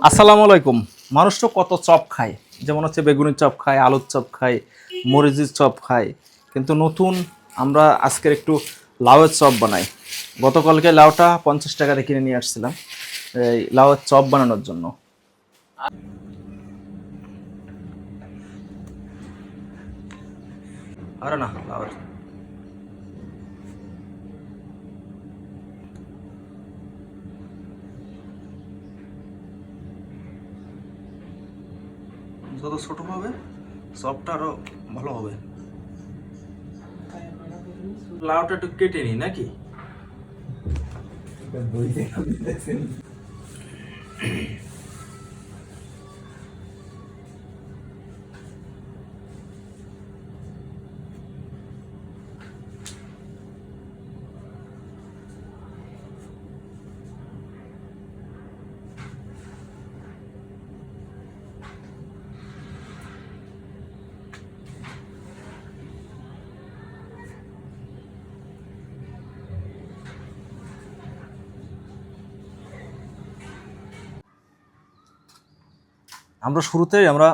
আসসালামু আলাইকুম। মানুষ তো কত চপ খায়। যেমন হচ্ছে বেগুনের চপ খায়, আলুর চপ খায়, মরিচের চপ খায়। কিন্তু নতুন আমরা আজকের একটু লাউয়ের চপ বানাই। গতকালকে লাউটা পঞ্চাশ টাকা দিয়ে কিনে নিয়ে আসছিলাম, এই লাউয়ের চপ বানানোর জন্য। আরে না, লাউয়ের যত ছোট হবে সবটা আরও ভালো হবে। লাউটা একটু কেটে নিই নাকি? আমরা শুরুতেই আমরা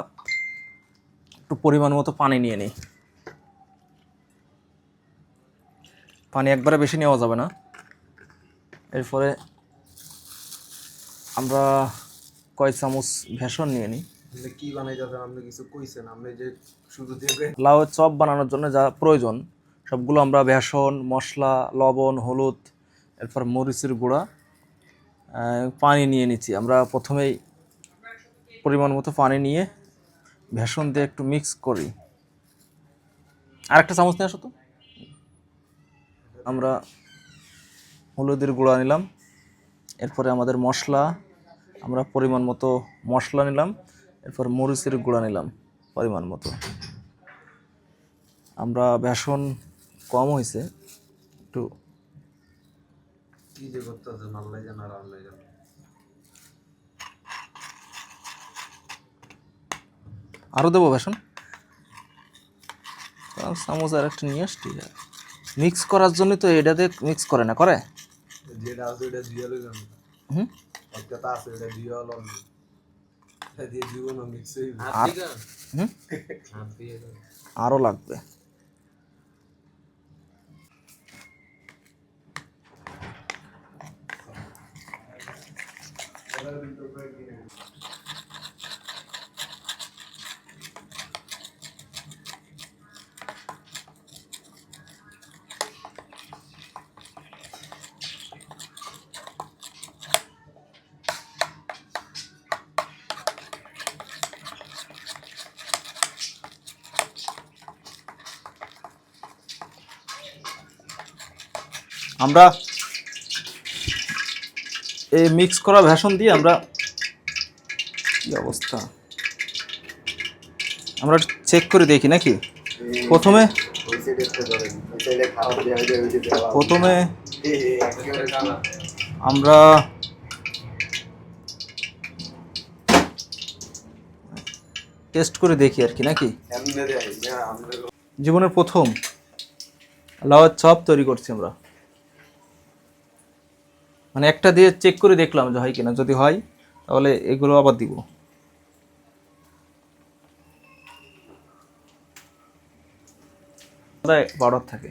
একটু পরিমাণ মতো পানি নিয়ে নিই। পানি একবারে বেশি নেওয়া যাবে না। এরপরে আমরা কয় চামচ ভেষণ নিয়ে নিই। আপনি কি বানাই যাবেন আপনি কিছু কইছেন? আপনি যে লাউয়ের চপ বানানোর জন্য যা প্রয়োজন সবগুলো আমরা বেসন মশলা লবণ হলুদ এরপর মরিচের গুঁড়া পানি নিয়ে নিচ্ছি। আমরা প্রথমেই পরিমাণ মতো পানি নিয়ে বেসন দিয়ে একটু মিক্স করি। আর একটা চামচ নিয়ে আসো তো। আমরা হলুদের গুঁড়া নিলাম। এরপরে আমাদের মশলা, আমরা পরিমাণ মতো মশলা নিলাম। এরপর মরিচের গুঁড়া নিলাম পরিমাণ মতো। আমরা বেসন কম হয়েছে একটু আরও দেবো বেসন চামচ আর একটা নিয়ে আসছি মিক্স করার জন্য তো এটাতে মিক্স করে না করে? যেটা আছে ওটা দিয়ে লইলাম হুম? একটা আছে ওটা দিয়ে লন এটা দিয়ে জীবন মিক্স আর হুম? লাগবে। আমরা এই মিক্স করা ভেষণ দিয়ে আমরা কি অবস্থা। আমরা চেক করে দেখি নাকি? প্রথমে প্রথমে আমরা টেস্ট করে দেখি আর কি নাকি? জীবনের প্রথম লাউয়ের চপ তৈরি করছি আমরা। মানে একটা দিয়ে চেক করে দেখলাম যে হয় কিনা। যদি হয়, তাহলে এগুলো আবার দিব। পাউডার থাকে।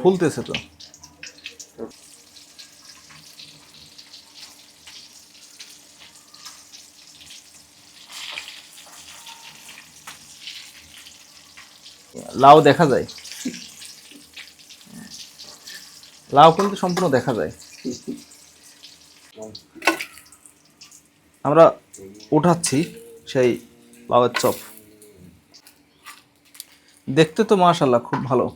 ফুলতেছে তো। লাউ দেখা যায়। লাউ কিন্তু সম্পূর্ণ দেখা যায়। আমরা উঠাচ্ছি সেই লাউয়ের চপ। দেখতে তো মাশাল্লাহ খুব ভালো।